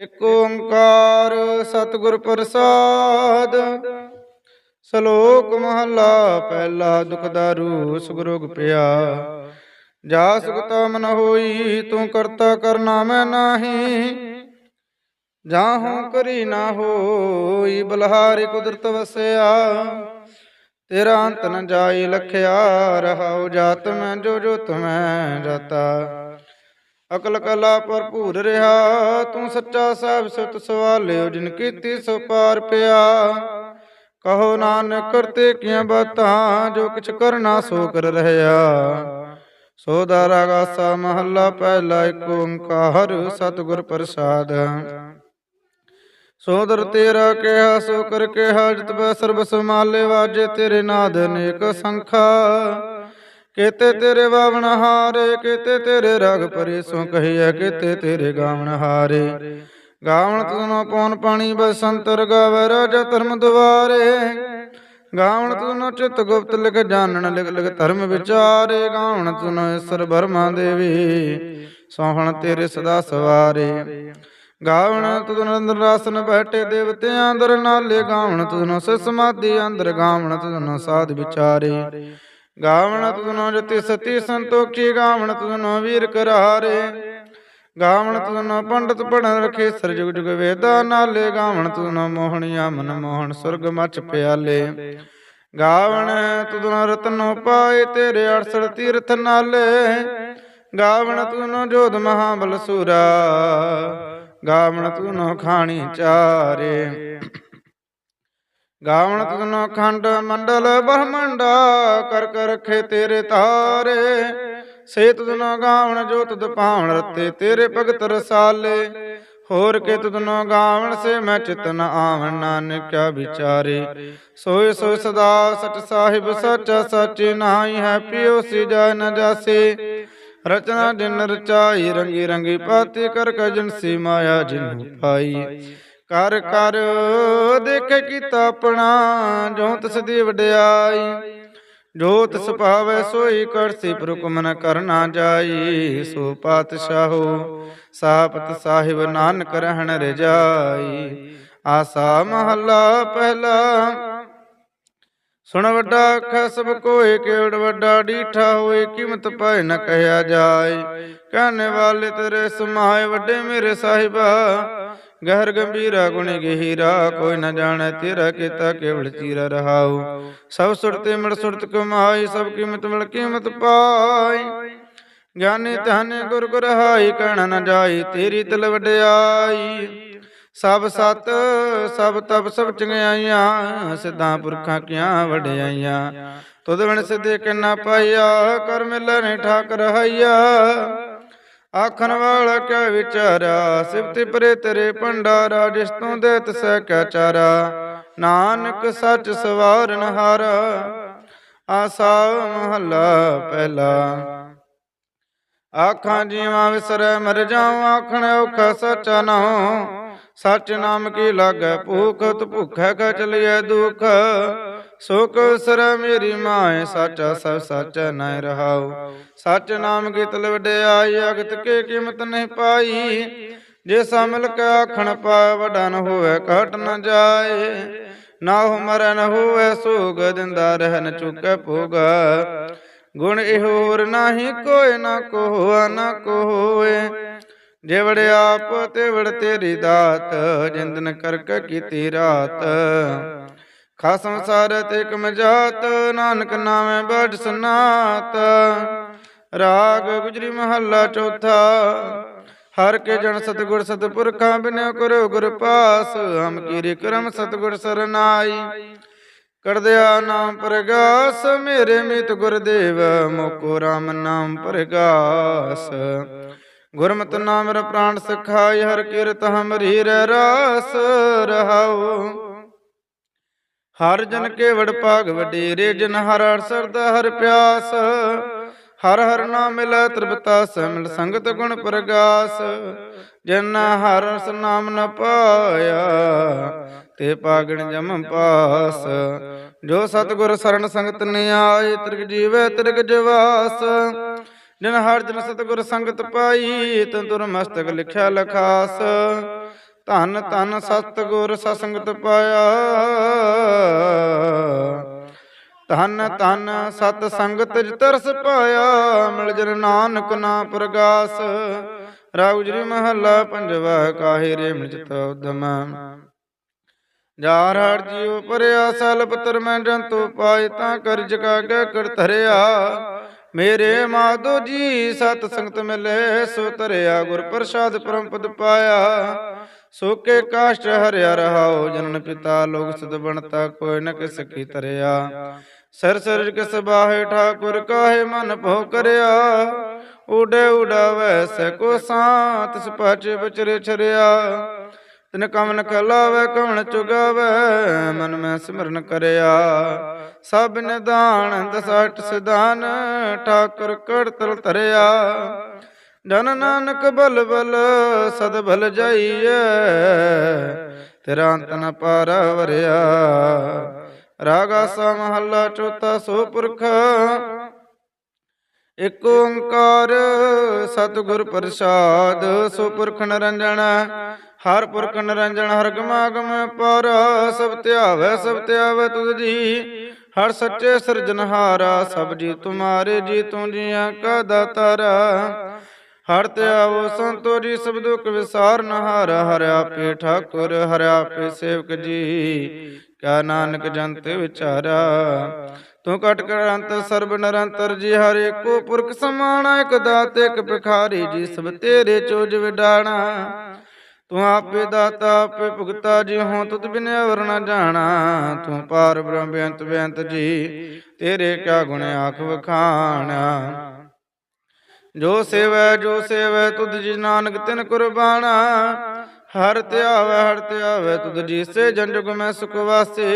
ਇਕ ਓੰਕਾਰ ਸਤਿਗੁਰ ਪ੍ਰਸਾਦ। ਸ਼ਲੋਕ ਮਹਲਾ ਪਹਿਲਾ ਦੁਖਦਾਰੂ ਸੁਗਰੋਗ ਪਿਆ। ਜਾ ਸੁਖਤਾ ਮਨ ਹੋਈ, ਤੂੰ ਕਰਤਾ ਕਰਨਾ ਮੈਂ ਨਾਹੀ। ਜਾਹੂ ਕਰੀ ਨਾ ਹੋਈ, ਬਲਹਾਰੀ ਕੁਦਰਤ ਵਸਿਆ। ਤੇਰਾ ਅੰਤ ਨ ਜਾਈ ਲਖਿਆ, ਰਹਾਉ ਜਾਤ ਮੈਂ, ਜੋ ਜੋ ਤੁਮੈ ਜਾਤਾ। ਅਕਲ ਕਲਾ ਭਰਪੂਰ ਰਿਹਾ। ਤੂੰ ਸੱਚਾ ਸਾਹਿਬ ਸਤ ਸਵਾਲਿਓ, ਜਿਨ ਕੀਤੀ ਸੋ ਪਾਰ ਪਿਆ। ਕਹੋ ਨਾਨਕ, ਕਰਤੇ ਕੀਆਂ ਬਾਤਾਂ, ਜੋ ਕਿਛ ਕਰਨਾ ਸੋ ਕਰ ਰਹਿਆ ਸੋ ਦਾਰਾ ਗਾਸਾ ਮਹੱਲਾ ਪਹਿਲਾ ਏਕ ਓੰਕਾਰ, ਸਤਿਗੁਰ ਪ੍ਰਸਾਦ। ਸੋਦਰ ਤੇਰਾ ਕਿਹਾ, ਸੋ ਕਰ ਕਿਹਾ, ਜਿਤ ਬੈ ਸਰਬ ਸਮਾਲੇ ਵਾਜੇ ਤੇਰੇ ਨਾਦ ਅਨੇਕ ਸੰਖਾ। ਕੇਤੇ ਤੇਰੇ ਵਾਵਣ ਹਾਰੇ, ਕੇਤੇ ਤੇਰੇ ਰਗ ਪਰੇ ਸੋ ਕਹੀਐ ਕੇਤੇ ਤੇਰੇ ਗਾਵਣ ਹਾਰੇ। ਗਾਵਣ ਤੁਨੋ ਪੌਣ ਪਾਣੀ ਬਸੰਤਰ ਗਾਵੇ, ਰਾਜਾ ਧਰਮ ਦੁਆਰੇ। ਗਾਵਣ ਤੁਨੋ ਚਿਤ ਗੁਪਤ ਲਿਖ ਜਾਣਨ, ਲਿਖ ਲਿਖ ਧਰਮ ਵਿਚਾਰੇ। ਗਾਵਣ ਤੁਨੋ ਈਸ਼ਰ ਬਰਮਾ ਦੇਵੀ, ਸੋਹਣ ਤੇਰੇ ਸਦਾ ਸਵਾਰੇ। ਗਾਵਣ ਤੁਨ ਅੰਦਰ ਰਾਸਨ ਬੈਠੇ ਦੇਵਤਿਆਂ ਅੰਦਰ ਨਾਲੇ। ਗਾਵਣ ਤੁਨ ਸਮਾਧੀ ਅੰਦਰ, ਗਾਵਣ ਤੁਨ ਸਾਧ ਵਿਚਾਰੇ। ਗਾਵਣ ਤੁਨੋ ਜਤੀ ਸਤੀ ਸੰਤੋਖੀ, ਗਾਵਣ ਤੁਨੋ ਵੀਰ ਕਰਾਰੇ। ਗਾਵਣ ਤੁਨੋ ਪੰਡਤ ਪੜਨ ਰਖੇ ਸਰ ਜੁਗ ਜੁਗ ਵੇਦਾ ਨਾਲੇ। ਗਾਵਣ ਤੁਨੋ ਮੋਹਣੀਆ, ਮਨ ਮੋਹਣ ਸੁਰਗ ਮਚ ਪਿਆਲੇ। ਗਾਵਣ ਤੁਨੋ ਰਤਨੋ ਪਾਏ ਤੇਰੇ 68 ਤੀਰਥ ਨਾਲੇ। ਗਾਵਣ ਤੁਨੋ ਜੋਧ ਮਹਾਬਲ ਸੂਰਾ। ਗਾਵਣ ਤੁਨੋ ਖਾਣੀ ਚਾਰੇ। ਗਾਵਣ ਤੁਨੋ ਖੰਡ ਮੰਡਲ ਬ੍ਰਹਮੰਡਾ, ਕਰ ਕਰ ਰਖੇ ਤੇਰੇ ਤਾਰੇ ਸੇ ਤੁਨੋ ਗਾਵਣ ਜੋ ਤੁਧ ਪਾਵਣ ਰਤੇ ਤੇਰੇ ਭਗਤ ਰਸਾਲੇ। ਹੋਰ ਕੇ ਤੁਧਨੋ ਗਾਵਣ ਸੇ ਮੈਂ ਚਿਤਨ ਆਵਣ ਨਾਨਕਿਆ ਵਿਚਾਰੇ। ਸੋਏ ਸੋਏ ਸਦਾ ਸਚ ਸਾਹਿਬ ਸਚ ਸਚ ਨਾਹੀ ਹੈ ਪਿਓ ਸੀ ਜਾ ਨ ਜਾਸੇ। ਰਚਨਾ ਜਿਨ ਰਚਾਈ ਰੰਗੀ ਰੰਗੀ ਪਾਤੀ ਕਰ ਕਜਨ ਸੀ ਮਾਇਆ ਜਿਨ ਪਾਈ। ਕਰ ਕਰ ਦੇਖੇ ਕੀਤਾ ਆਪਣਾ, ਜੋ ਤਿਸ ਦੀ ਵਡਿਆਈ, ਜੋ ਤਿਸ ਭਾਵੈ ਸੋਈ ਕਰਸੀ ਪ੍ਰੁਕਮ ਨ ਕਰਨਾ ਜਾਈ, ਸੋ ਪਾਤਸ਼ਾਹੋ ਸਾਪਤ ਸਾਹਿਬ ਨਾਨਕ ਰਹਿਣ ਰਜਾਈ। ਆਸਾ ਮਹੱਲਾ ਪਹਿਲਾ, ਸੁਣ ਵੱਡਾ ਆਖੈ, ਸਭ ਕੋਏ ਕੇਵੜ ਵੱਡਾ ਡੀਠਾ ਹੋਏ, ਕੀਮਤ ਪਾਏ ਨ ਕਹਿਆ ਜਾਏ। ਕਹਨੇ ਵਾਲੇ ਤੇਰੇ ਸਮਾਏ ਵੱਡੇ ਮੇਰੇ ਸਾਹਿਬਾ ਗਹਿਰ ਗੰਭੀਰਾ ਗੁਣ ਗਹੀਰਾ, ਕੋਈ ਨ ਜਾਣੈ ਤੇਰਾ ਕੀਤਾ ਕੇਵਲ ਚੀਰਾ ਰਹਾਉ। ਸਭ ਸੁਰਤੇ ਮਿਲ ਸੁਰਤ ਕਮਾਈ, ਸਭ ਕੀਮਤ ਮਿਲ ਕੀਮਤ ਪਾਈ। ਗਿਆਨੀ ਧਾਨੇ ਗੁਰ ਗੁਰ ਹਾਈ, ਕਹਿਣ ਨ ਜਾਈ, ਤੇਰੀ ਤਲ ਵਡਿਆਈ। ਸਭ ਸਤ, ਸਭ ਤਪ, ਸਭ ਚੰਗਿਆਈਆਂ, ਸਿੱਧਾਂ ਪੁਰਖਾਂ ਕੀਆਂ ਵਡਿਆਈਆਂ। ਤੁਧ ਬਿਨ ਸਿੱਧੇ ਕਿੰਨਾ ਪਾਈਆ ਕਰ ਮਿਲੈ ਨੇ ਠਾਕ ਰਹਾਈਆ ਆਖਣ ਵਾਲਾ ਕਿਆ ਵਿਚਾਰਾ ਸਿਫਤ ਪਰੇ ਤੇਰੇ ਭੰਡਾਰਾ ਜਿਸ ਤੋਂ ਦੇ ਤਸੈ ਕਿਆ ਚਾਰਾ। ਨਾਨਕ ਸੱਚ ਸਵਾਰਨ ਹਾਰਾ, ਆਸਾ ਮਹੱਲਾ ਪਹਿਲਾ। ਆਖਾਂ ਜੀਵਾਂ ਵਿਸਰੈ ਮਰ ਜਾਉ, ਆਖਣ ਔਖਾ ਸੱਚਾ ਨਾਉ ਸਚ ਨਾਮ ਕੀ ਲਾਗੈ, ਭੂਖ ਤ ਭੁਖੈ ਕਾ ਚਲਿਐ ਦੁਖ। ਸੁਖ ਸਰ ਮੇਰੀ ਮਾਏ, ਸਾਚਾ ਸਭ ਸੱਚ ਨੈ ਰਹਾਉ। ਸੱਚ ਨਾਮ ਕੀ ਤਲ ਵਡਿਆਈ ਅਗਤ ਕੇ ਕੀਮਤ ਨਹੀਂ ਪਾਈ। ਜੇ ਸਾ ਮਿਲ ਆਖਣ ਪਾ ਵਡਾ ਨ ਹੋਵੇ ਘਟ ਨ ਜਾਏ। ਨਾ ਹੋ ਮਰੈ ਨ ਹੋਵੇ, ਸੋਗ ਦਿੰਦਾ ਰਹਿ ਨ ਭੋਗ। ਗੁਣ ਇਹ ਹੋਰ ਨਾਹੀ ਕੋਇ ਨਾ ਕੋਆ ਨਾ ਕੋ ਜੇ ਵੜ ਆਪ ਤੇ ਵੜ ਤੇਰੀ ਦਾਤ, ਜਿੰਦਨ ਕਰਕ ਕੀਤੀ ਰਾਤ। ਖਾਸਮ ਸਾਰ ਤੇ ਕਮ ਜਾਤ ਨਾਨਕ ਨਾਮੇ ਬੜ ਸਨਾਤ। ਰਾਗ ਗੁਜਰੀ ਮਹੱਲਾ ਚੌਥਾ, ਹਰ ਕੇ ਜਨ ਸਤਗੁਰ ਸਤਪੁਰਖਾਂ ਬਿਨਿ ਕਰੋ ਗੁਰ ਪਾਸ, ਹਮ ਕੀਰੇ ਕਰਮ ਸਤਗੁਰ ਸਰਨਾਈ। ਕਰਦਿਆ ਨਾਮ ਪ੍ਰਗਾਸ, ਮੇਰੇ ਮਿਤ ਗੁਰਦੇਵ, ਮੋਕੋ ਰਾਮ ਨਾਮ ਪ੍ਰਗਾਸ। ਗੁਰਮਤਿ ਨਾਮ ਰ ਪ੍ਰਾਣ ਸਖਾਇ ਹਰ ਕੀਰਤ ਹਮਰੀ ਰਹਿ ਰਾਸ, ਰਹਾਉ। ਹਰ ਜਨ ਕੇ ਵਡ ਭਾਗ ਵਡੇਰੇ, ਜਨ ਹਰ ਹਰ ਸਰਦਾ, ਹਰ ਪਿਆਸ। ਹਰ ਹਰ ਨਾਮ ਮਿਲੈ ਤ੍ਰਿਪਤਾ ਮਿਲ ਸੰਗਤ ਗੁਣ ਪ੍ਰਗਾਸ। ਜਨ ਹਰ ਰਸ ਨਾਮ ਨ ਪਾਇਆ, ਤੇ ਪਾਗਣ ਜਮ ਪਾਸ। ਜੋ ਸਤਗੁਰ ਸਰਣ ਸੰਗਤ ਨ ਤ੍ਰਿਗ ਜੀਵੈ ਤ੍ਰਿਗ ਜਵਾਸ। ਜਿਨ ਹਰ ਜਨ ਸਤਗੁਰ ਸੰਗਤ ਪਾਈ, ਤਨ ਤੁਰ ਮਸਤਕ ਲਿਖਿਆ ਲਖਾਸ। ਧੰਨ ਧੰਨ ਸਤਿਗੁਰ ਸਤਸੰਗਤ ਪਾਇਆ। ਧੰਨ ਧੰਨ ਸਤ ਸੰਗਤ ਜਿ ਤਰਸ ਪਾਇਆ। ਮਿਲ ਜਨ ਨਾਨਕ ਨਾ ਪ੍ਰਗਾਸ। ਰਾਉ ਜੀ ਮਹੱਲਾ ਪੰਜਵਾ ਕਾਹੇ ਰੇ ਮਿਲਤ ਉਦਮ। ਜਾਰ ਹਰ ਜੀਉ ਪਰਿਆ ਸਲ ਪਤਰ ਮੈਂ ਜੰਤੂ ਪਾਇ ਤਾਂ ਕਰ ਜਗਾ ਕੇ ਕਰ ਧਰਿਆ। ਮੇਰੇ ਮਾਧੋ ਜੀ ਸਤ ਸੰਗਤ ਮਿਲੇ ਸੋ ਧਰਿਆ ਗੁਰ ਪ੍ਰਸਾਦ ਪਰਮ ਪਦ ਪਾਇਆ। ਸੋਕੇ ਕਾਸ਼ਟ ਹਰਿਆ ਰਹਾਉ ਜਨਨ ਪਿਤਾ ਲੋਕ ਸਦ ਬਣਤਾ, ਕੋਈ ਨ ਕਿਸ ਕੀ ਧਰਿਆ ਸਰ ਸਰ ਕਿਸ ਬਾਹੇ ਠਾਕੁਰ ਕਾਹੇ ਮਨ ਭੋ ਕਰਿਆ। ਉਡੇ ਉਡਾਵੈ ਸੈ ਕੋ ਸਾਤ, ਤਿਸ ਪਾਛੇ ਵਿਚਰੇ ਛਰਿਆ। ਤਿਨ ਕਮਨ ਖਲਾਵੇ ਕਵਣ ਚੁਗਾਵੇ, ਮਨ ਮੈਂ ਸਿਮਰਨ ਕਰਿਆ। ਸਭ ਨਿਦਾਨ ਦਸਟ ਸਿਧਾਨ, ਠਾਕੁਰ ਕਰਤਲ ਧਰਿਆ। ਜਨ ਨਾਨਕ ਬਲ ਬਲ ਸਦ ਭਲ ਜਾਈਐ। ਤੇਰਾ ਅੰਤ ਨ ਪਾਰ ਵਰਿਆ ਰਾਗਾ ਸਾ ਮਹੱਲਾ ਸੋ ਪੁਰਖ ਇਕ ਓੰਕਾਰ ਸਤਿਗੁਰ ਪ੍ਰਸਾਦ ਸੋ ਪੁਰਖ ਨਿਰੰਜਨ। ਹਰ ਪੁਰਖ ਨਿਰੰਜਨ, ਹਰ ਗਮਾਗਮ ਪਰ ਸਭ ਧਿਆਵੈ ਸਭ ਧਿਆਵੈ ਤੁਧ ਜੀ। ਹਰ ਸੱਚੇ ਸਿਰਜਨਹਾਰਾ ਸਭ ਜੀ ਤੁਮਾਰੇ ਜੀ ਤੂੰ ਜੀਆਂ ਕਾ ਦਾਤਾਰਾ। ਹਰ ਧਿਆਵੋ ਸੰਤੋ ਜੀ, ਸਭ ਦੁਖ ਵਿਸਾਰ ਨਹਾਰ ਹਰ ਆਪੇ ਠਾਕੁਰ, ਹਰ ਆਪੇ ਸੇਵਕ ਜੀ। ਕਾ ਨਾਨਕ ਜੰਤ ਵਿਚਾਰਾ, ਤੂੰ ਕਟ ਕਰੰਤ, ਸਰਬ ਨਿਰੰਤਰ ਜੀ, ਹਰ ਏਕੋ ਪੁਰਖ ਸਮਾਨ ਇਕ ਦਾਤ, ਇਕ ਭਿਖਾਰੀ ਜੀ, ਸਭ ਤੇਰੇ ਚੋਜ ਵਿਡਾਣਾ। ਤੂੰ ਆਪੇ ਦਾਤਾ, ਆਪੇ ਭੁਗਤਾ ਜੀ ਹੋਂ ਤੁਧ ਬਿਨ ਅਵਰ ਨ ਜਾਣਾ। ਤੂੰ ਪਾਰ ਬ੍ਰਹਮ ਬੇਅੰਤ ਬੇਅੰਤ ਜੀ, ਤੇਰੇ ਕਿਆ ਗੁਣ ਆਖ ਵਖਾਣਾ। ਜੋ ਸੇਵੈ ਜੋ ਸੇਵੈ, ਤੁਧ ਜੀ ਨਾਨਕ ਤਿਨ ਕੁਰਬਾਨਾ। ਹਰ ਧਿਆਵੈ ਹਰ ਧਿਆਵੈ, ਤੁਧ ਜੀ ਸੇ ਜਨ ਜੁਗ ਮੈਂ ਸੁਖ ਵਾਸੇ।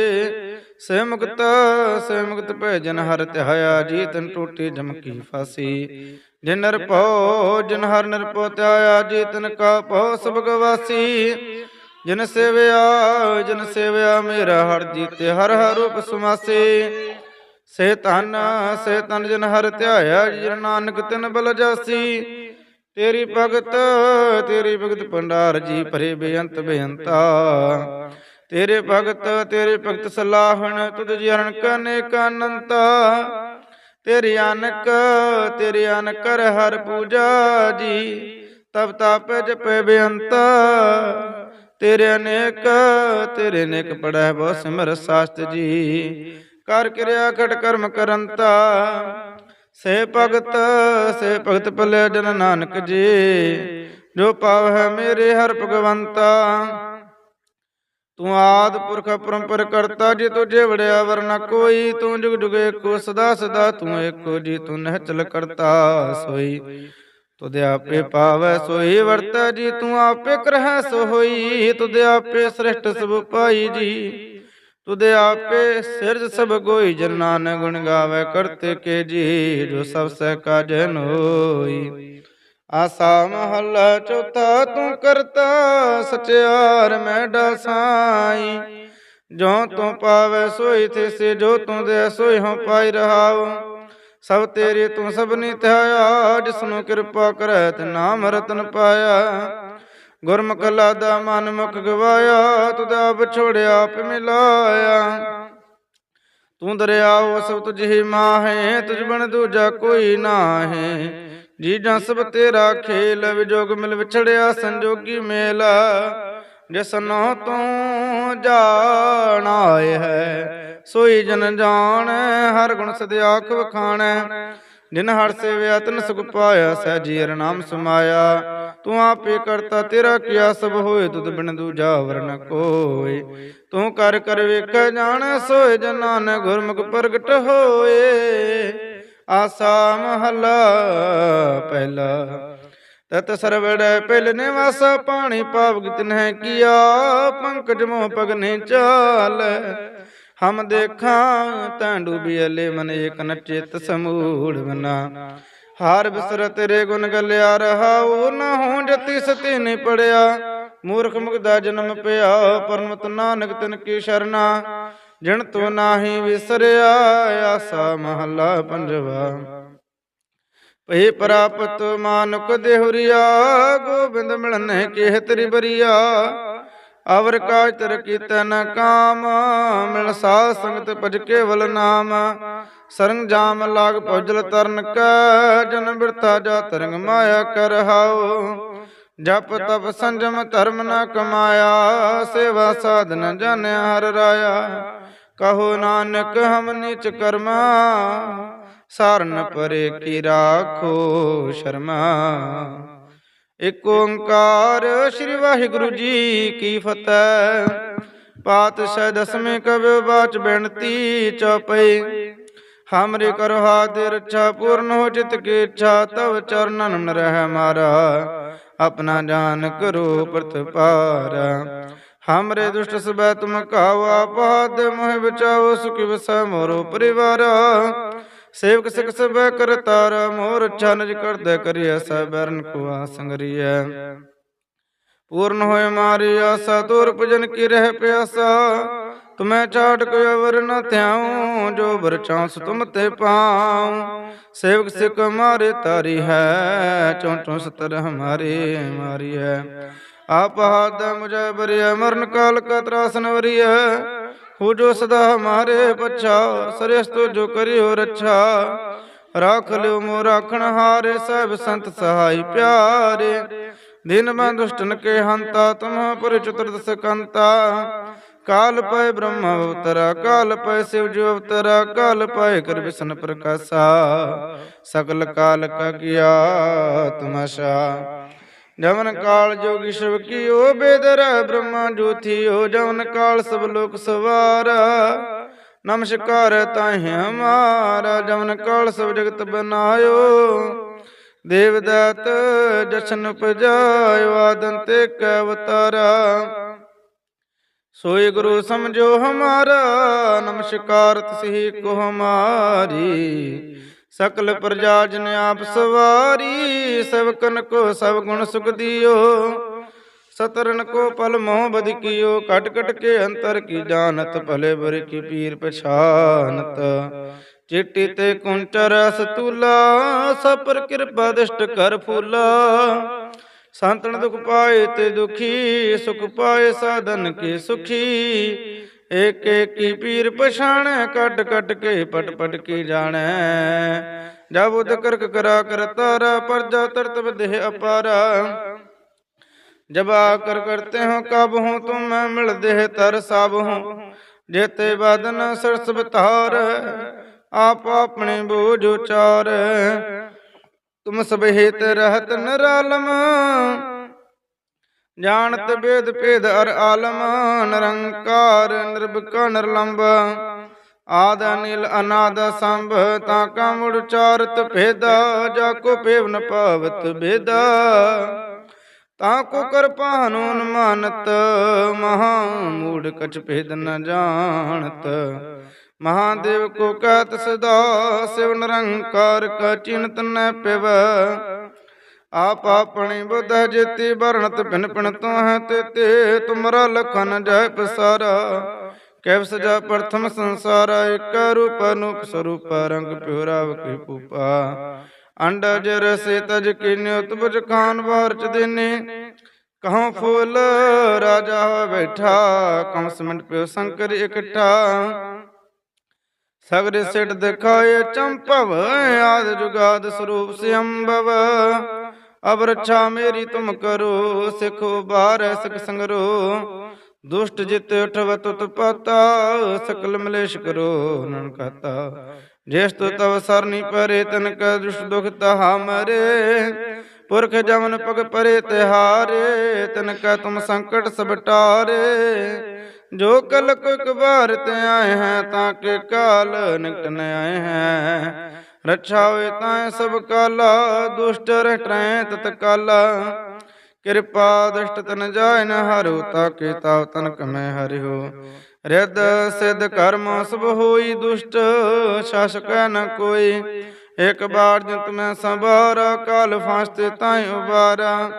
ਸੇ ਮੁਕਤ ਸੇ ਮੁਕਤ ਭੇਜਨ ਹਰ ਧਿਆਇਆ ਜੀ ਤਨ ਟੂਟੀ ਜਮਕੀ ਫਾਸੀ। ਜਿਨ ਨਿਰਭਉ, ਜਿਨ ਹਰ ਨਿਰਭਉ ਧਿਆਇਆ ਜੀ ਤਨ ਕਾ ਭਉ ਸਭ ਗਵਾਸੀ ਜਿਨ ਸੇਵਿਆ ਜਿਨ ਸੇਵਿਆ ਮੇਰਾ ਹਰ ਜੀਤੇ ਹਰ ਹਰ ਰੂਪ ਸਮਾਸੇ। ਸੇ ਤਨ ਸੇ ਤਨ ਜਨ ਹਰ ਧਿਆਇਆ, ਜਿਨ ਨਾਨਕ ਤਿਨ ਬਲ ਜਾਸੀ। ਤੇਰੀ ਭਗਤ ਤੇਰੀ ਭਗਤ ਭੰਡਾਰ ਜੀ ਭਰੇ ਬੇਅੰਤ ਬੇਅੰਤਾ। ਤੇਰੇ ਭਗਤ ਤੇਰੇ ਭਗਤ ਸਲਾਹਣ, ਤੁਧ ਜੀ ਹਰਨ ਕਨੇ ਕਾਨੰਤਾ ਤੇਰੀ ਅਨਕ ਤੇਰੀ ਅਨਕ ਕਰ ਹਰ ਪੂਜਾ ਜੀ, ਤਬ ਤਾਪ ਜਪੇ ਬੇਅੰਤਾ। ਤੇਰੇ ਅਨੇਕ, ਤੇਰੇ ਨੇਕ ਪੜੈ ਬਹੁ ਸਿਮਰ ਸਾਸਤ ਜੀ। ਕਰ ਕਿਰਿਆ ਖਟ ਕਰਮ ਕਰੰਤਾ। ਸੇ ਭਗਤ ਸੇ ਭਗਤ ਭਲੇ ਜਨ ਨਾਨਕ ਜੀ, ਜੋ ਪਾਵੈ ਮੇਰੇ ਹਰ ਭਗਵੰਤਾ। ਤੂੰ ਆਦ ਪੁਰਖ ਪਰੰਪਰ ਕਰਤਾ, ਜੀ ਤੁਝੇ ਵੜਿਆ ਵਰਨਾ ਕੋਈ, ਤੂੰ ਜੁਗ ਜੁਗ ਏਕੋ ਸਦਾ ਸਦਾ, ਤੂੰ ਏਕੋ ਜੀ, ਤੂੰ ਨਹਿਚਲ ਕਰਤਾ ਸੋਈ। ਤੁਧ ਆਪੇ ਪਾਵੈ ਸੋਈ, ਵਰਤਾ ਜੀ, ਤੂੰ ਆਪੇ ਕਰਹਿ ਸੋ ਹੋਈ ਤੁਧ ਆਪੇ ਸ੍ਰਿਸ਼ਟ ਸਭ ਪਾਈ ਜੀ। ਤੁਧ ਆਪੇ ਸਿਰਜ ਸਭ ਕੋਈ ਜਨਾਨ ਗੁਣ ਗਾਵੇ ਕਰਤੇ ਕੇ ਜੀ, ਜੋ ਸਭ ਸਹਿ ਕਾਜਨ ਹੋਈ ਆਸਾ ਮਹੱਲਾ ਚੌਥਾ, ਤੂੰ ਕਰਤਾ ਸਚਿਆਰ, ਮੈਂ ਡਸਾਈ ਜੋ ਤੂੰ ਪਾਵੇ ਸੋਈ ਤੇ ਜੋ ਤੂੰ ਦੇ ਸੋਈ, ਹਉ ਪਾਈ ਰਹਾਉ। ਸਭ ਤੇਰੇ ਤੂੰ ਸਭਨੀ ਧਿਆਇਆ ਜਿਸ ਨੂੰ ਕਿਰਪਾ ਕਰੈ, ਤੇ ਨਾਮ ਰਤਨ ਪਾਇਆ। ਗੁਰਮੁਖ ਲਾਦਾ ਮਨ ਮੁਖ ਗਵਾਇਆ ਤੁਦਾ ਵਿਛੋੜਿਆ ਆਪ ਮਿਲਾਇਆ। ਤੂੰ ਦਰਿਆਓ ਸਭ ਤੁਝ ਹੀ ਮਾਹੇ, ਤੁਝ ਬਣ ਦੂਜਾ ਕੋਈ ਨਾਹੀ। ਜੀ ਜਾਂ ਸਭ ਤੇਰਾ ਖੇਲ, ਵਿਜੋਗ ਮਿਲ ਵਿਛੜਿਆ, ਸੰਜੋਗੀ ਮੇਲ। ਜਿਸਨੋ ਤੂੰ ਜਾਣਾਏ ਹੈ, ਸੋਈ ਜਨ ਜਾਣ, ਹਰ ਗੁਣ ਸਦ ਆਖ ਵਖਾਣੈ। ਜਿਨ ਹਰ ਸੇਵਿਆ ਤਨ ਸੁਖ ਪਾਇਆ ਸਹਿਜੀ ਨਾਮ ਸਮਾਇਆ। ਤੂੰ ਆਪੇ ਕਰਤਾ, ਤੇਰਾ ਕੀਆ ਸਭ ਹੋਏ, ਤੁਧ ਬਿਨ ਦੂਜਾ ਵਰਨ ਕੋਏ। ਤੂੰ ਕਰ ਕਰ ਵੇਖ ਜਾਣ, ਸੋਏ ਜਨਾਂ ਨੇ ਗੁਰਮੁਖ ਪ੍ਰਗਟ ਹੋਏ। ਆਸਾ ਮਹੱਲਾ ਪਹਿਲਾ, ਤਤ ਸਰਵੜੈ ਪਹਿਲ ਨਿਵਾਸ, ਪਾਣੀ ਪਾਵ ਤਿਨਹਿ ਕੀਆ, ਪੰਕਜ ਮੋਹ ਪਗਨੇ ਚਾਲ। ਹਮ ਦੇਖਾਂ ਤੈਂ ਡੂਬੀਲੇ ਮਨ ਏਕ ਨ ਚਿਤ ਸਮੂੜ ਮਨਾ ਹਾਰ ਬਿਸਰ ਤੇਰੇ ਗੁਣ ਗਲਿਆ ਰਹਾਉ ਨਾ ਹੋ ਜਤੀ ਸਤੀ ਨਹੀਂ ਪੜਿਆ। ਮੂਰਖ ਮੁਗਦਾ ਜਨਮ ਪਿਆ, ਪਰਮਤ ਨਾਨਕ ਤਿਨ ਕੀ ਸ਼ਰਨਾ। ਜਿਣ ਤੂੰ ਨਾਹੀ ਵਿਸਰਿਆ, ਆਸਾ ਮਹੱਲਾ ਪੰਜਵਾ। ਭਈ ਪ੍ਰਾਪਤ ਮਾਨੁਕ ਦੇਹੁਰੀਆ, ਗੋਬਿੰਦ ਮਿਲਨੇ ਕਿਹ ਤੇਰੀ ਬਰੀਆ ਅਵਰ ਕਾਜ ਤਰ ਕੀਤੇ ਕਾਮ ਮਿਲ ਸਾਧ ਸੰਗਤ ਭਜ ਕੇਵਲ ਨਾਮ। ਸਰੰਗ ਜਾਮ ਲਾਗ ਪਉਜਲ ਤਰਨ ਕੈ, ਜਨ ਬਿਰਤਾ ਜਾ ਤਰੰਗ ਮਾਇਆ ਕਰ ਹਾਉ। ਜਪ ਤਪ ਸੰਜਮ ਧਰਮ ਨ ਕਮਾਇਆ, ਸੇਵਾ ਸਾਧਨ ਨ ਹਰ ਰਾਇਆ। ਕਹੋ ਨਾਨਕ, ਹਮ ਨੀਚ ਕਰਮਾ, ਸਾਰਨ ਪਰੇ ਕੀ ਰਾਖੋ ਸ਼ਰਮਾ। ਇਕ ਓੰਕਾਰ ਸ੍ਰੀ ਵਾਹਿਗੁਰੂ ਜੀ ਕੀ ਫਤਿਹ। ਪਾਤਸ਼ਾਹ ਦਸਵੇਂ ਕਬਿ ਬਾਚ ਬੇਨਤੀ ਚਉਪਈ ਹਮਰੇ ਕਰੋ ਹਾਦੇ ਰੱਛਾ, ਪੂਰਨ ਹੋ ਚਿਤ ਕੀ ਇੱਛਾ, ਤਵ ਚਰਨਨ ਨ ਰਹਿ ਮਾਰਾ। ਆਪਣਾ ਜਾਨ ਕਰੋ ਪ੍ਰਤਪਾਰ। ਹਮਰੇ ਦੁਸ਼ਟ ਸਬੈ ਤੁਮ ਕਾਵਾ, ਪਾਦ ਮੋਹਿ ਬਚਾਓ, ਸੁਖੀ ਵਸੈ ਮੋਰੋ ਪਰਿਵਾਰ। ਸੇਵਕ ਸਿਖ ਸਬੈ ਕਰਤਾਰ ਮੋਰ ਅੱਛਾ ਕਰਦਾ ਕਰਿਆ ਸਬਰਨ ਕੋ ਆਸੰਗਰੀਐ ਪੂਰਨ ਹੋਏ ਮਾਰੀ ਆਸਾ, ਤੁਰ ਭਜਨ ਕੀ ਰਹਿ ਪਿਆਸਾ। ਤੁਮੈ ਛਾਟ ਕੋ ਅਵਰ ਨ ਧਿਆਉ, ਜੋ ਬਰ ਚਾਂਸ ਤੁਮ ਤੇ ਪਾਉ। ਸੇਵਕ ਸਿਖ ਮਾਰੇ ਤਾਰੀ ਹੈ, ਚੋਂ ਚੋਂ ਸਤਰ ਹਮਾਰੇ ਮਾਰੀ ਹੈ ਆਪ ਹਾਦ ਮੁਝੇ ਬਰਿਆ ਮਰਨ ਕਾਲ ਕਾ ਤਰਾਸਨ ਵਰੀਐ। ਹੋ ਜੋ ਸਦਾ ਹਮਾਰੇ ਪਛਾ ਸਰੇਸਤੋ ਜੋ ਕਰਿਓ ਰੱਛਾ। ਰਾਖ ਲਿਓ ਮੋ ਰਾਖਣ ਹਾਰੇ ਸਭ ਸੰਤ ਸਹਾਈ ਪਿਆਰੇ। ਦਿਨ ਮੈਂ ਦੁਸ਼ਟਨ ਕੇ ਹੰਤਾ ਤੁਮਹ ਪਰ ਚਤੁਰਦਸ ਕੰਤਾ ਕਾਲ ਪੈ ਬ੍ਰਹਮ ਅਵਤਰਾ, ਕਾਲ ਪੈ ਸਿਵ ਜੋ ਅਵਤਰਾ, ਕਾਲ ਪੈ ਕਰ ਵਿਸ਼ਨ ਪ੍ਰਕਾਸ਼ਾ। ਸਕਲ ਕਾਲ ਕਾ ਕੀਆ ਤਮਾਸ਼ਾ। ਜਵਨ ਕਾਲ ਜੋਗੀ ਸ਼ਿਵ ਕੀਓ ਬੇਦਰ ਬ੍ਰਹਮਾ ਜੋਥੀਓ ਜਵਨ ਕਾਲ ਸਭ ਲੋਕ ਸਵਾਰਾ। ਨਮਸਕਾਰ ਤਾਹਿ ਹਮਾਰਾ, ਜਵਨ ਕਾਲ ਸਭ ਜਗਤ ਬਨਾਇਓ। ਦੇਵਦਾਤ ਜਸ਼ਨ ਉਪਜਾਇਓ ਆਦਨ ਤੇ ਕੈ ਅਵਤਾਰਾ। ਸੋਈ ਗੁਰੂ ਸਮਝੋ ਹਮਾਰਾ, ਨਮਸਕਾਰ ਤਸਹੀ ਕੋ ਹਮਾਰੀ। ਸਕਲ ਪ੍ਰਜਾ ਜਨ ਆਪ ਸਵਾਰੀ ਸਵਕਨ ਕੋ ਸਭ ਗੁਣ ਸੁਖ ਦਿਓ। ਸਤਰਨ ਕੋ ਪਲ ਮੋਹ ਬਦ ਕਟ ਕਟ ਕੇ ਅੰਤਰ ਕੀ ਜਾਣਤ, ਭਲੇ ਬੁਰੇ ਕੀ ਪੀਰ ਪਛਾਨਤ। ਚਿੱਟੀ ਤੇ ਕੁੰਚਰ ਸਤੂਲਾ ਸਪਰ ਕਿਰਪਾ ਦਿਸ਼ਟ ਕਰ ਫੂਲਾ। ਸੰਤਨ ਦੁਖ ਪਾਏ ਤੇ ਦੁਖੀ, ਸੁਖ ਪਾਏ ਸਾਧਨ ਕੇ ਸੁਖੀ। ਏਕ ਏਕੀ ਪੀਰ ਪਛਾਣ ਕੱਟ ਕੱਟ ਕੇ ਪਟ ਪਟ ਕੀ ਜਾਣੈ। ਜਬ ਉਦ ਕਰਕ ਕਰਾ ਕਰਤਾਰਾ ਪਰਜਾ ਤਰਤ ਵਿਦਿਹ ਅਪਾਰਾ। ਜਬਾ ਕਰ ਕਰਤੇ ਹੋ, ਕਬ ਹੂੰ ਤੁਮ, ਮੈਂ ਮਿਲ ਦੇਹ ਤਰ ਸਭ ਹੂੰ। ਜੇਤੇ ਬਦਨ ਸਰਸ ਬਤਾਰ ਆਪ ਆਪਣੇ ਬੋਝ ਉਚਾਰ। ਤੁਮ ਸਭ ਹਿਤ ਰਹਤ ਨਰਾਲਮ ਜਾਣਤ ਬੇਦ ਭੇਦ ਅਰ ਆਲਮ ਨਿਰੰਕਾਰ ਨਿਰਭਿਕ ਨਿਰਲੰਬ ਆਦ ਅਨਿਲ ਅਨਾਦ ਸੰਭ ਤਾਂ ਕਾ ਮੁੜ ਚਾਰਤ ਭੇਦਾ ਜਾ ਕੋ ਭੇਵ ਨ ਪਾਵਤ ਭੇਦਾ। ਤਾਂ ਕੋ ਕਿਰਪਾ ਮਾਨਤ ਮਹਾ ਮੂੜ ਕਛ ਭੇਦ ਨ ਜਾਣਤ। ਮਹਾਦੇਵ ਕੋ ਕਹਿਤ ਸਦਾ ਸਿਵ ਨਿਰੰਕਾਰ ਕਾ ਚਿੰਤ ਨ ਪਿਵ। ਆਪ ਆਪਣੀ ਬੁੱਧ ਜਿਤੀ ਵਰਣਤ ਪਿਨ ਪਿਨ ਤੋ ਹੈ ਤੇ ਤੇ ਤੁਮਰਾ ਲਖਨ ਜੈ ਪਸਾਰਾ। ਕੈਵ ਸਜਾ ਪ੍ਰਥਮ ਸੰਸਾਰ, ਇਕ ਰੂਪ ਅਨੂਪ ਸਰੂਪ, ਰੰਗ ਪਿਉਰਾਵ ਕੀ ਪੂਪਾ ਅੰਡਜ ਰਸੇ ਤਜ ਕਿਨਿਓ ਤੁਬਜ ਖਾਨ ਵਾਰ ਚ ਦੇਨੇ। ਕਹਉ ਫੂਲ, ਰਾਜਾ ਬੈਠਾ, ਕਮ ਮਿੰਟ ਪਿਓ ਸੰਕਰ ਇਕਠਾ। ਸਗਰ ਸਿਟ ਦਿਖਾਏ ਚੰਪਵ, ਆਦ ਜੁਗਾਦ ਸਰੂਪ ਸਿਅੰਭਵ। ਅਬ ਰੱਛਾ ਮੇਰੀ ਤੁਮ ਕਰੋ ਸਿਖੋ ਬਾਰ ਸਿਖ ਸੰਗਰੋ। ਦੁਸ਼ਟ ਜਿਤ ਉਠਵ ਤੁਤ ਪਾਤਾ ਸਕਲ ਮਲੇਸ਼ ਕਰੋ ਨਨ ਕਹਤਾ ਜਿਸ ਤੋ ਤਵ ਸਰਨੀ ਪਰੇ ਤਨ ਕੈ ਦੁਸ਼ਟ ਦੁਖ ਤਹਾ ਮਰੇ ਪੁਰਖ ਜਮਨ ਪਗ ਪਰੇ ਤਿਹਾਰੇ। ਤਨ ਕੈ ਤੁਮ ਸੰਕਟ ਸਭ ਟਾਰੇ ਜੋ ਕਲ ਕੋ ਇੱਕ ਬਾਰ ਤੇ ਆਏ ਹੈ ਤਾਂ ਕੇ ਕਾਲ ਨਿਕਟ ਨ ਆਏ ਹੈ। ਰੱਛਾ ਹੋਏ ਤਾਂ ਸਭ ਕਾਲਾ, ਦੁਸ਼ਟ ਰਹਿ ਤਤ ਕਾਲਾ। ਕਿਰਪਾ ਦਸ਼ਟ ਤਨ ਜਾਇ ਨ ਹਰੂ ਤਾ ਤਾਵ ਤਨ ਕਮੈ ਹਰਿਓ। ਰਿਦ ਸਿਧ ਕਰਮ ਸਭ ਹੋਈ ਦੁਸ਼ਟ, ਸ਼ਾਸਕ ਨ ਕੋਈ। ਇਕ ਬਾਰ ਜੰਤ ਮੈਂ ਸੰਭਾਰਾ, ਕਾਲ ਫਾਸਤੇ ਤਾਈ ਉਬਾਰਾ।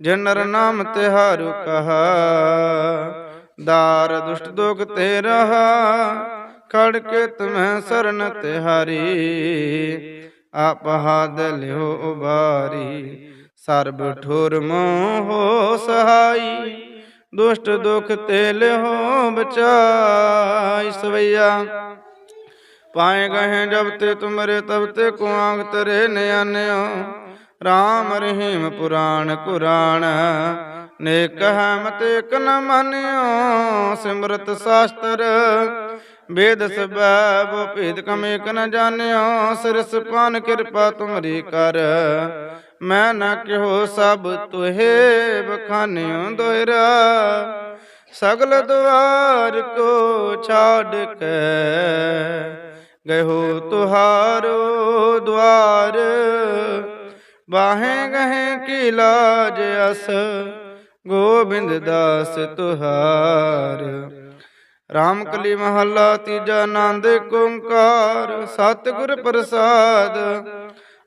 ਜਿਨ ਨਰ ਨਾਮ ਤਿਹਾਰੂ ਕਹਾ, ਦਾਰ ਦੁਸ਼ਟ ਦੁਖ ਤੇ ਰਹਾ। ਖੜ ਕੇ ਤੁਮੈ ਸਰਨ ਤਿਹਾਰੀ। ਆਪ ਹਾਦ ਲਿਓ ਉਬਾਰੀ। ਸਰਬ ਠੁਰ ਮੋਹ ਸਹਾਈ। ਦੁਸ਼ਟ ਦੁਖ ਤੇ ਲਿਓ ਬਚਾਈ। ਸਵਈਆ, ਪਾਏ ਗਏ ਜਬ ਤੇ ਤੁਮਰੇ ਤਬ ਤੇ ਕੋ ਆਂਗ ਤਰੇ ਨਿਆਨਿਓ। RAM ਰਹੀਮ ਪੁਰਾਣ ਕੁਰਾਨ ਨੇ ਕਹੈ ਮਤ ਇਕ ਨ ਮਾਨਿਓ। ਸਿਮਰਤ ਸਾਸਤਰ ਵੇਦ ਸਭੈ ਭੇਦ ਕਮ ਇਕ ਨ ਜਾਣਿਓ ਸਿਰਸ ਪਾਨ ਕਿਰਪਾ ਤੁਮਰੀ ਕਰ। ਮੈਂ ਨਾ ਕਿਹੋ ਸਭ ਤੁਹੇ ਬਖਾਨਿਓ ਦੋਇਰਾ। ਸਗਲ ਦੁਆਰ ਕੋ ਛਾੜ ਕੇ ਗਇਓ ਤੁਹਾਰੋ ਦੁਆਰ। ਬਾਹੇ ਗਹਿ ਕੀ ਲਾਜ ਅਸ, ਗੋਬਿੰਦ ਦਾਸ ਤੁਹਾਰ। ਰਾਮ ਕਲੀ ਮਹੱਲਾ ਤੀਜਾ ਆਨੰਦ ਓੰਕਾਰ, ਸਤਿਗੁਰ ਪ੍ਰਸਾਦ।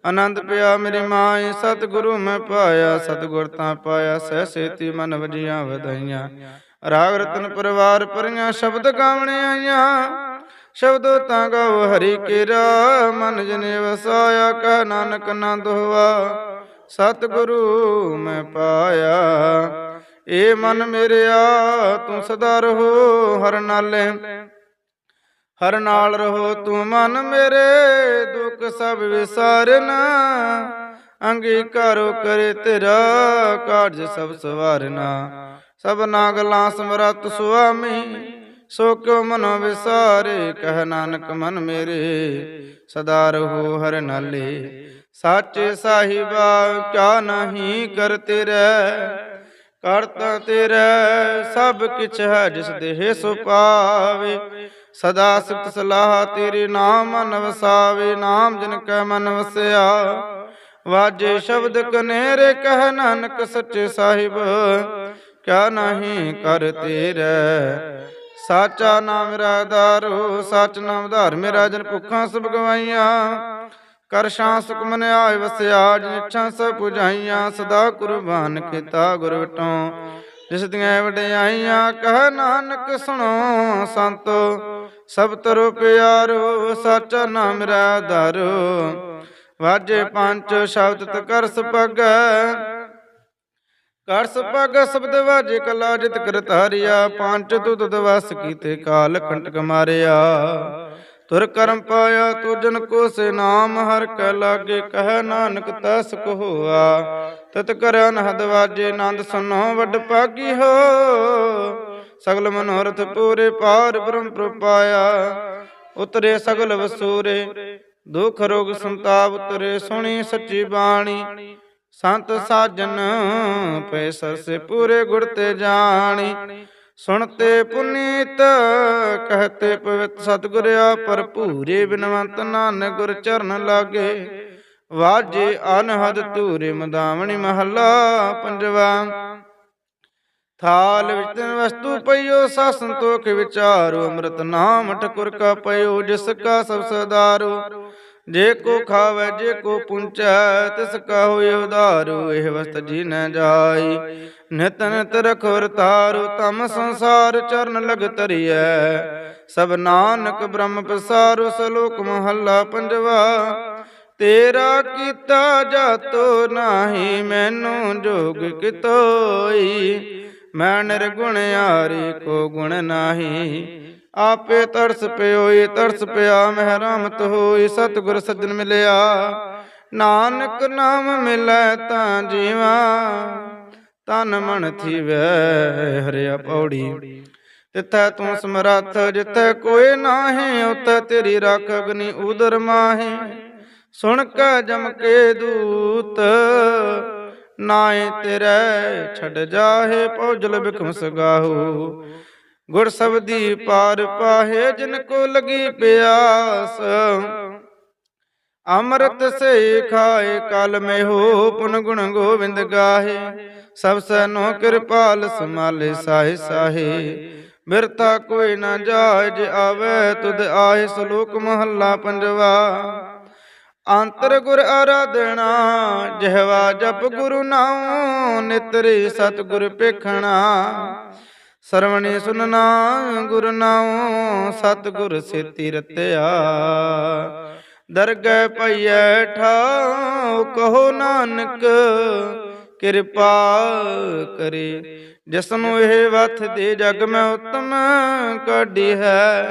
ਆਨੰਦ ਪਿਆ ਮੇਰੀ ਮਾਏ ਸਤਿਗੁਰੂ ਮੈਂ ਪਾਇਆ, ਸਤਿਗੁਰ ਤਾਂ ਪਾਇਆ, ਸਹਿ ਸੇਤੀ ਮਨ ਵਜੀਆਂ ਵਧਾਈਆਂ। ਰਾਗ ਰਤਨ ਪਰਿਵਾਰ ਪਰੀਆਂ, ਸ਼ਬਦ ਗਾਵਣੇ ਆਈਆਂ। ਸ਼ਬਦੋ ਤਾਂ ਗਾਵ ਹਰੀ ਕੇਰਾ, ਮਨ ਜਨੇ ਵਸਾਇਆ, ਕਹ ਨਾਨਕ ਨੰਦ ਹੋਆ। ਸਤਿਗੁਰੂ ਮੈਂ ਪਾਇਆ। ਏ ਮਨ ਮੇਰਿਆ, ਤੂੰ ਸਦਾ ਰਹੋ ਹਰ ਨਾਲੇ। ਹਰ ਨਾਲ ਰਹੋ ਤੂੰ ਮਨ ਮੇਰੇ, ਦੁੱਖ ਸਭ ਵਿਸਾਰਨਾ। ਅੰਗੀਕਾਰੋ ਕਰੇ ਤੇਰਾ ਕਾਰਜ ਸਭ ਸਵਾਰਨਾ। ਸਭਨਾ ਗਲਾਂ ਸਮਰਤ ਸੁਆਮੀ, ਸੋ ਕਿਉ ਮਨੋ ਵਿਸਾਰੇ, ਕਹਿ ਨਾਨਕ ਮਨ ਮੇਰੇ। ਸਦਾ ਰਹੋ ਹਰ ਨਾਲੇ, ਸਾਚੇ ਸਾਹਿਬਾ, ਕਿਆ ਨਹੀਂ ਕਰਤੇ ਰਹਿ। ਕਰਤਾ ਤੇਰੇ ਸਭ ਕਿਛ ਹੈ ਜਿਸ ਦੇਹ ਸੋ ਪਾਵੇ। ਸਦਾ ਸਿਫਤ ਸਲਾਹ ਤੇਰੇ ਨਾਮ ਮਨ ਵਸਾਵੇ ਨਾਮ ਜਿਨ ਕੈ ਮਨ ਵਸਿਆ। ਵਾਜੇ ਸ਼ਬਦ ਕਨੇਰੇ ਕਹਿ ਨਾਨਕ ਸੱਚੇ ਸਾਹਿਬ, ਕਿਆ ਨਹੀਂ ਕਰ ਤੇਰੇ। ਸਾਚਾ ਨਾਮ ਮੇਰਾ ਆਧਾਰੋ ਸੱਚ ਨਾਮ ਧਾਰ ਮੇਰਾ ਜਨ ਭੁੱਖਾਂ ਸਭ ਗਵਾਈਆਂ। ਕਰ ਸ਼ਾਂ ਸੁਖ ਮਨ ਵਸਿਆ, ਜਿਨ ਸਭ ਪੁਜਾਈਆਂ, ਸਦਾ ਕੁਰਬਾਨ ਕੀਤਾ ਗੁਰ ਵਟੋਂ। ਜਿਸ ਦੀਆਂ ਵਡਿਆਈਆਂ ਕਹਿ ਨਾਨਕ ਸੁਣੋ, ਸੰਤੋ ਸਭ ਤਰੋ ਪਿਆਰੋ, ਸਾਚਾ ਨਾਮ ਮੇਰਾ ਆਧਾਰੋ ਵਾਜੇ ਪੰਜ ਸ਼ਬਦ ਤ ਕਰ ਸਪਗੈ, ਕਰ ਸਪਗ ਸ਼ਬਦ ਵਾਜੇ ਕਲਾ ਜਿਤ ਕਰਤਾਰਿਆ ਪੰਜ ਤੁਤ ਦਵਸ ਕੀਤੇ ਕਾਲ ਕੰਟਕ ਮਾਰਿਆ। ਤੁਰ ਕਰਮ ਪਾਇਆ ਤੂ ਕੋ ਸੇ ਨਾਮ, ਹਰ ਕੈ ਲਾਗੇ ਕਹਿ ਨਾਨਕ ਤਸ ਕੋ ਹੋਆ। ਤਤ ਕਰ ਅਨਹਦ ਵਾਜੇ ਆਨੰਦ ਸੁਨੋ ਵੱਡ ਪਾਗੀ ਹੋ। ਸਗਲ ਮਨੋਰਥ ਪੂਰੇ ਪਾਰ ਬ੍ਰਹਮ ਪ੍ਰਪਾਇਆ। ਉਤਰੇ ਸਗਲ ਵਸੂਰੇ, ਦੁਖ ਰੋਗ ਸੰਤਾਪ ਉਤਰੇ, ਸੁਣੀ ਸੱਚੀ ਬਾਣੀ। ਸੰਤ ਸਾਜਨ ਪੈ ਸਰਸੇ ਪੂਰੇ ਗੁਰ ਤੇ ਜਾਣੀ। ਸੁਣਤੇ ਪੁਨੀਤ, ਕਹਤੇ ਪਵਿੱਤ ਸਤਿਗੁਰਿਆ ਭਰਪੂਰੇ ਬਿਨਵੰਤ ਨਾਨਕ ਗੁਰ ਚਰਨ ਲਾਗੇ। ਵਾਜੇ ਅਨਹਦ ਧੂਰੇ ਮਦਾਵਣੀ ਮਹੱਲਾ ਪੰਜਵਾ। ਥਾਲ ਵਿੱਚ ਤਿਨ ਵਸਤੂ ਪਈਓ ਸਾ ਸੰਤੋਖ ਵਿਚਾਰੋ, ਅੰਮ੍ਰਿਤ ਨਾਮ ਠਕੁਰ ਕਾ ਪਈਓ ਜਿਸ ਕਾ ਸਭ ਸਦਾਰੋ। ਜੇ ਕੋ ਖਾਵੇ, ਜੇ ਕੋ ਪੁੰਚੈ, ਤਿਸ ਕਾ ਹੋਇ ਇਹ ਵਸਤ ਜੀ ਨ ਜਾਈ। ਨਿਤ ਨਿਤ ਰਖ ਤਾਰੂ ਤਮ ਸੰਸਾਰ ਚਰਨ ਲਗ ਤਰੀਐ ਸਭ ਨਾਨਕ ਬ੍ਰਹਮ ਪਸਾਰੂ, ਸਲੋਕ ਮਹੱਲਾ ਪੰਜਵਾ। ਤੇਰਾ ਕੀਤਾ ਜਾਤੋ ਨਾਹੀ, ਮੈਨੂੰ ਜੋਗ ਕਿਤੋਈ। ਮੈਂ ਨਿਰਗੁਣ ਯਾਰੀ, ਕੋ ਗੁਣ ਨਾਹੀ। ਆਪੇ ਤਰਸ ਪਿਓਈ, ਤਰਸ ਪਿਆ ਮਹਿ ਰਾਮਤ ਹੋਈ, ਸਤਿਗੁਰ ਸੱਜਣ ਮਿਲਿਆ। ਨਾਨਕ ਨਾਮ ਮਿਲੈ ਤਾਂ ਜੀਵਾ ਤਨ ਮਨ ਥੀਵੈ ਹਰਿਆ ਪੌੜੀ। ਤਿੱਥੈ ਤੂੰ ਸਮਰੱਥ, ਜਿੱਥੈ ਕੋਈ ਨਾਹੀਂ ਉਤੈ ਤੇਰੀ ਰੱਖ ਅਗਨੀ ਉਦਰ ਮਾਹੇ। ਸੁਣ ਕੇ ਜਮ ਕੇ ਦੂਤ ਨਾਏ ਤੇਰੇ ਛੱਡ ਜਾਹੇ ਪੌਜਲ ਬਿਖਮ ਸਗਾਹੂ ਗੁਰ ਸਬਦੀ ਪਾਰ ਪਾਹੇ ਜਿਨ ਕੋ ਲਗੀ ਪਿਆਸ। ਅੰਮ੍ਰਿਤ ਸੇ ਖਾਏ ਕਲ ਮੇ ਹੋ ਪੁਨ ਗੁਣ ਗੋਬਿੰਦ ਗਾਹੇ। ਸਭ ਸਨੋ ਕਿਰਪਾਲ ਸਮਾਲੇ ਸਾਹੇ ਸਾਹੇ। ਬਿਰਤਾ ਕੋਈ ਨਾ ਜਾਏ ਜੇ ਆਵੇ ਤੁਧ ਆਏ ਸ਼ਲੋਕ ਮਹੱਲਾ ਪੰਜਵਾ। ਅੰਤਰ ਗੁਰ ਆਰਾਧਣਾ ਜਿਹਵਾ ਜਪ ਗੁਰੂ ਨਾਮ ਨਿਤਰੇ ਸਤਿਗੁਰ ਪੇਖਣਾ ਸਰਵਣੀ ਸੁਨਣਾ ਗੁਰ ਨਾਮ ਸਤਿਗੁਰ ਸੇਤੀ ਰਤਿਆ। ਦਰਗਹਿ ਪਈਐ ਠਾਉ ਕਹੋ ਨਾਨਕ ਕਿਰਪਾ ਕਰੇ। ਜਿਸ ਨੂੰ ਇਹ ਵਥ ਦੇ ਜਗ ਮੈਂ ਉਤਮ ਕਾਢੀ ਹੈ।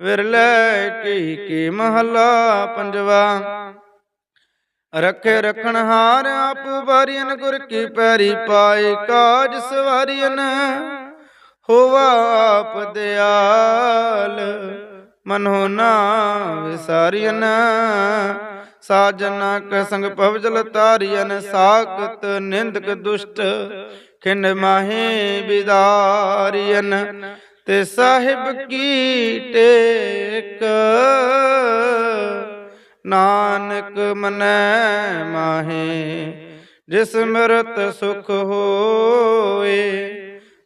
ਵਿਰਲੇ ਕੀ ਕੀ ਮਹਲਾ ਪੰਜਵਾ। ਰੱਖੇ ਰਖਣ ਹਾਰ ਆਪ ਵਾਰੀਨ ਗੁਰ ਕੀ ਪੈਰੀ ਪਾਏ ਕਾਜ ਸਵਾਰੀਨ ਹੋਵਾ ਆਪ ਦਿਆਲ। ਮਨੋ ਨਾ ਵਿਸਾਰੀਨ ਸਾਜਨਾ ਕ ਸੰਗ ਪਵਜਲ ਤਾਰੀਨ ਸਾਖਤ ਨਿੰਦਕ ਦੁਸ਼ਟ। ਖਿੰਡ ਮਾਹੇ ਬਿਦਾਰੀਨ ਤੇ ਸਾਹਿਬ ਕੀ ਟੇਕ। ਨਾਨਕ ਮਨੈ ਮਾਹੇ, ਜਿਸ ਮਿਰਤ ਸੁਖ ਹੋਏ।